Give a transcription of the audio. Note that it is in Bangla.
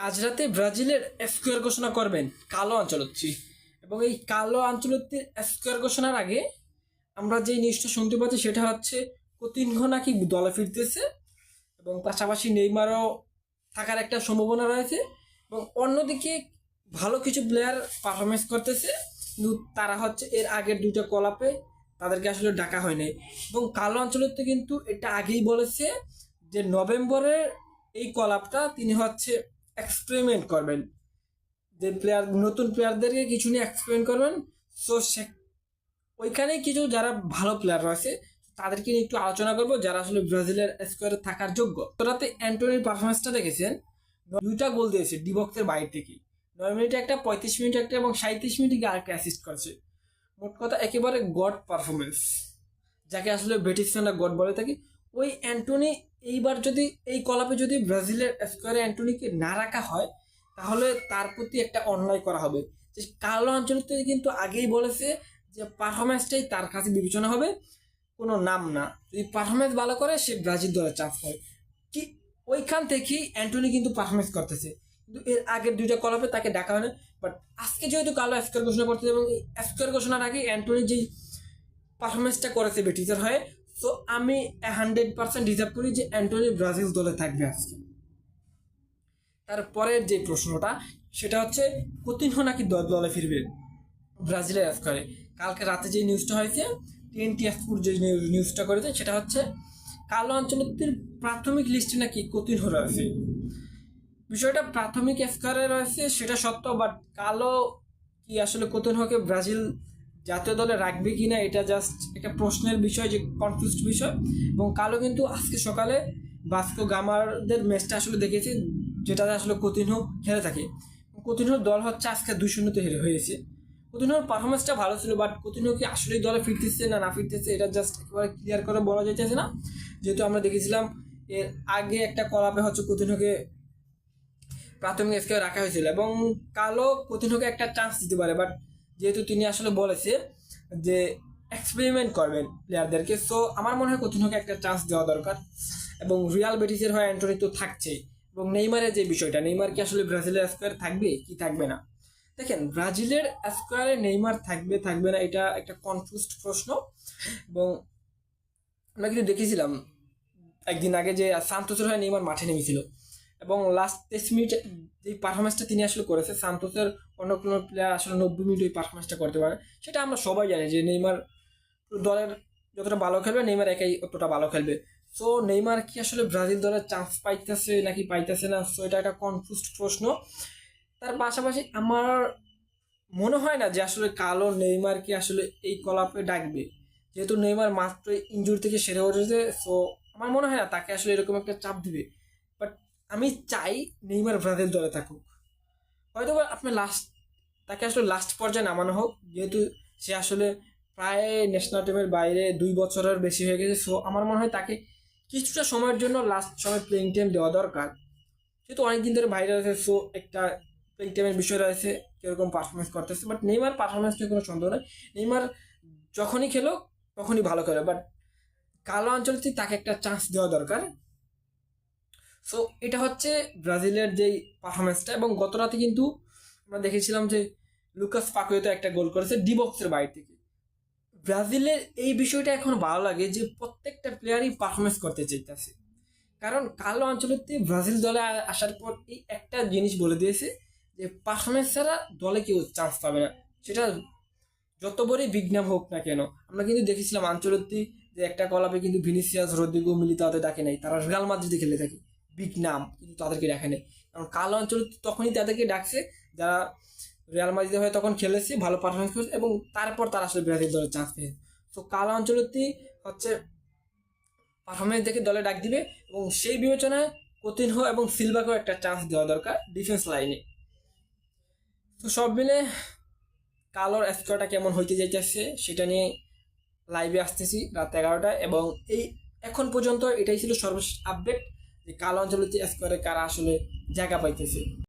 আজ রাতে ব্রাজিলের স্কোয়ার ঘোষণা করবেন কালো আঞ্চলত্রী এবং এই কালো আঞ্চলত্রীর স্কোয়ার ঘোষণার আগে আমরা যে নিউজটা শুনতে পাচ্ছি সেটা হচ্ছে কতিনঘ নাকি দলে ফিরতেছে এবং পাশাপাশি নেইমারও থাকার একটা সম্ভাবনা রয়েছে এবং অন্যদিকে ভালো কিছু প্লেয়ার পারফরমেন্স করতেছে, কিন্তু তারা হচ্ছে এর আগের দুটো কলাপে তাদেরকে আসলে ডাকা হয় নাই এবং কালো অঞ্চলতে কিন্তু এটা আগেই বলেছে যে নভেম্বরের এই কলাপটা তিনি হচ্ছে এক্সপেরিমেন্ট করবেন। যে প্লেয়ার নতুন প্লেয়ারদেরকে কিছু নিয়ে এক্সপেরিমেন্ট করবেন। সো সে ওইখানে কিছু যারা ভালো প্লেয়ার রয়েছে, তাদেরকে নিয়ে একটু আলোচনা করব, যারা আসলে ব্রাজিলের স্কোয়ারে থাকার যোগ্য। তোরাতে অ্যান্টনির পারফরমেন্সটা দেখেছেন? দুইটা গোল দিয়েছে ডিবক্সের বাইরে থেকে। নয় মিনিটে একটা, পঁয়ত্রিশ মিনিট একটা এবং সাঁত্রিশ মিনিটে গিয়ে আরেকটা অ্যাসিস্ট করছে। মোট কথা একেবারে গড পারফরমেন্স যাকে আসলে ব্রিটিশরা গড বলে থাকি। ওই অ্যান্টনি এইবার যদি, এই কলাপে যদি ব্রাজিলের স্কোয়ারে অ্যান্টনিকে না রাখা হয়, তাহলে তার প্রতি একটা অন্যায় করা হবে। যে কার্লো আঞ্চলিক কিন্তু আগেই বলেছে যে পারফরমেন্সটাই তার কাছে বিবেচনা হবে, কোনো নাম না। যদি পারফরমেন্স ভালো করে, সে ব্রাজিল দলের চান্স পাবে। কি, ওইখান থেকেই অ্যান্টনি কিন্তু পারফরমেন্স করতেছে। কিন্তু এর আগের দুইটা কলাপে তাকে ডাকা হয় না বাট আজকে যেহেতু কালো স্কোয়ার ঘোষণা করতেছে এবং এই স্কোয়ার ঘোষণার আগে অ্যান্টনি যেই পারফরমেন্সটা করেছে বেটিজার হয়ে সো আমি হান্ড্রেড পার্সেন্ট রিজার্ভ করি যে অ্যান্টনি ব্রাজিল দলে থাকবে আজকে। তারপরের যে প্রশ্নটা, সেটা হচ্ছে, কতিনহ নাকি দলে ফিরবে ব্রাজিলের স্কোয়ারে কালকে রাতে যে নিউজটা হয়েছে টিএনটি স্পোর্ট যে নিউজটা করেছে, সেটা হচ্ছে, কালো অঞ্চলের প্রাথমিক লিস্টে নাকি কতিনহ রয়েছে? বিষয়টা প্রাথমিক স্কোয়ারে রয়েছে, সেটা সত্য বাট কালো কি আসলে কতিনহকে ব্রাজিল জাতীয় দলে রাখবে কি না এটা জাস্ট একটা প্রশ্নের বিষয়, যে কনফিউজড বিষয়। এবং কালো কিন্তু আজকে সকালে বাস্কো গামারদের ম্যাচটা আসলে দেখেছি যেটাতে আসলে কতিনহ খেলে থাকে। কতিনহর দল হচ্ছে আজকে দুই শূন্যতে হেরে হয়েছে কতিনহর পারফরমেন্সটা ভালো ছিল বাট কতিনহ কি আসলেই দলে ফিরতেছে না না ফিরতেছে, এটা জাস্ট একেবারে ক্লিয়ার করে বলা যাইতেছে না। যেহেতু আমরা দেখেছিলাম, এর আগে একটা কলাপে হচ্ছে কতিনহকে প্রাথমিক স্কেলে রাখা হয়েছিল, এবং কালো কতিনহকে একটা চান্স দিতে পারে বাট যেহেতু তিনি আসলে বলেছে যে এক্সপেরিমেন্ট করবেন প্লেয়ারদেরকে সো আমার মনে হয় কতিনহকে একটা চান্স দেওয়া দরকার। এবং রিয়াল বেটিসের হয় অ্যান্টনি তো থাকছেই এবং নেইমারের যে বিষয়টা, নেইমার কি আসলে ব্রাজিলের স্কোয়ার থাকবে? কি থাকবে না? দেখেন ব্রাজিলের স্কোয়ারে নেইমার থাকবে থাকবে না, এটা একটা কনফিউজড প্রশ্ন। এবং আমরা কিন্তু দেখেছিলাম একদিন আগে যে সান্তোসের হয়ে নেইমার মাঠে নেমেছিল। এবং লাস্ট টেস্ট মিনিট যে পারফরমেন্সটা তিনি আসলে করেছে, সান্তোসের অন্য কোনো প্লেয়ার আসলে নব্বই মিনিট ওই পারফরমেন্সটা করতে পারে, সেটা আমরা সবাই জানি যে নেইমার দলের যতটা ভালো খেলবে, নেইমার একাই অতটা ভালো খেলবে। সো নেইমার কি আসলে ব্রাজিল দলের চান্স পাইতেছে নাকি পাইতেছে না? সো এটা একটা কনফিউজড প্রশ্ন। তার পাশাপাশি আমার মনে হয় না যে আসলে কালো নেইমার কি আসলে এই কলাপে ডাকবে। যেহেতু নেইমার মাত্র ইঞ্জুরি থেকে সেরে উঠেছে সো আমার মনে হয় না, তাকে আসলে এরকম একটা চাপ দিবে। আমি চাই নেইমার ব্রাজিল দলে থাকুক। হয়তো আপনার লাস্ট তাকে আসলে লাস্ট পর্যায়ে নামানো হোক, যেহেতু সে আসলে প্রায় ন্যাশনাল টিমের বাইরে দুই বছরের বেশি হয়ে গেছে সো আমার মনে হয় তাকে কিছুটা সময়ের জন্য লাস্ট সময় প্লেইং টাইম দেওয়া দরকার। যেহেতু অনেকদিন ধরে বাইরে রয়েছে সো একটা প্লেইং টাইমের বিষয় রয়েছে, কীরকম পারফরমেন্স করতেছে বাট নেইমার পারফরমেন্স নিয়ে কোনো সন্দেহ নেই। নেইমার যখনই খেলো তখনই ভালো খেলো বাট কালো অঞ্চলতে তাকে একটা চান্স দেওয়া দরকার। সো এটা হচ্ছে ব্রাজিলের যেই পারফরমেন্সটা এবং গত রাতে কিন্তু আমরা দেখেছিলাম যে লুকাস পাকুয়েতো একটা গোল করেছে ডি ডিবক্সের বাইরে থেকে। ব্রাজিলের এই বিষয়টা এখন ভালো লাগে যে প্রত্যেকটা প্লেয়ারই পারফরমেন্স করতে চাইতেছে। কারণ কালো অঞ্চলেতে ব্রাজিল দলে আসার পর এই একটা জিনিস বলে দিয়েছে যে পারফরমেন্স ছাড়া দলে কেউ চান্স পাবে না। সেটা যত বড়ই বিগ নাম হোক না কেন, আমরা কিন্তু দেখেছিলাম আঞ্চলিক যে একটা কলাপে কিন্তু ভিনিসিয়াস, রদ্রিগো মিলি তাদের ডাকে নাই, তারা রিয়াল মাদ্রিদে খেলে থাকে। বিগ নাম কিন্তু তাদেরকে ডাকে নেই। কারণ কালো অঞ্চল তখনই তাদেরকে ডাকছে, যারা রিয়াল মাদ্রিদে হয়ে তখন খেলেছে, ভালো পারফরমেন্স করেছে এবং তারপর তারা আসলে ব্রাজিল দলের চান্স পেয়েছে। তো কালো অঞ্চলতি হচ্ছে পারফরমেন্স দেখে দলে ডাক দিবে এবং সেই বিবেচনায় কতিনহ এবং সিলভাকেও একটা চান্স দেওয়া দরকার ডিফেন্স লাইনে তো সব মিলে কালোর স্কোরটা কেমন হইতে যাইতেছে সেটা নিয়ে লাইভে আসতেছি রাত এগারোটায় এবং এই এখন পর্যন্ত এটাই ছিল সর্বশেষ আপডেট কালো চেস করে কারা আসলে জায়গা পাইতেছে।